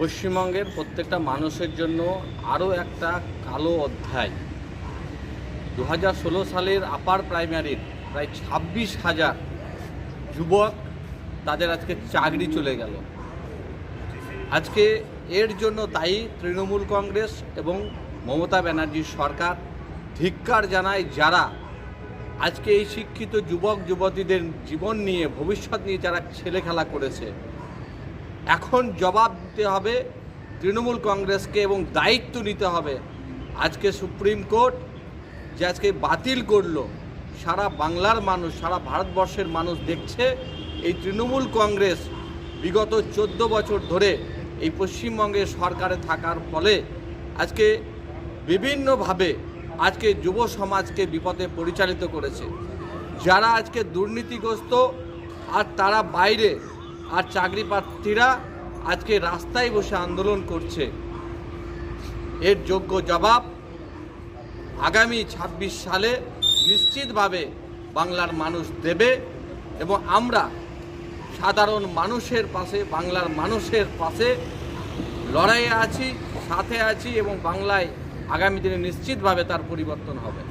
পশ্চিমবঙ্গের প্রত্যেকটা মানুষের জন্য আরও একটা কালো অধ্যায়। দু হাজার ষোলো সালের আপার প্রাইমারির প্রায় ছাব্বিশ হাজার যুবক তাদের আজকে চাকরি চলে গেল। আজকে এর জন্য দায়ী তৃণমূল কংগ্রেস এবং মমতা ব্যানার্জির সরকার ধিক্কার জানায় যারা আজকে এই শিক্ষিত যুবক যুবতীদের জীবন নিয়ে, ভবিষ্যৎ নিয়ে যারা ছেলে খেলা করেছে। এখন জবাব দিতে হবে তৃণমূল কংগ্রেসকে এবং দায়িত্ব নিতে হবে। আজকে সুপ্রিম কোর্ট যে আজকে বাতিল করল, সারা বাংলার মানুষ, সারা ভারতবর্ষের মানুষ দেখছে এই তৃণমূল কংগ্রেস বিগত চোদ্দ বছর ধরে এই পশ্চিমবঙ্গের সরকারে থাকার ফলে আজকে বিভিন্নভাবে আজকে যুব সমাজকে বিপদে পরিচালিত করেছে। যারা আজকে দুর্নীতিগ্রস্ত আর তারা বাইরে আর চাকরি প্রার্থীরা আজকে রাস্তায় বসে আন্দোলন করছে। এর যোগ্য জবাব আগামী ২৬ সালে নিশ্চিতভাবে বাংলার মানুষ দেবে এবং আমরা সাধারণ মানুষের পাশে, বাংলার মানুষের পাশে লড়াইয়ে আছি, সাথে আছি এবং বাংলায় আগামী দিনে নিশ্চিতভাবে তার পরিবর্তন হবে।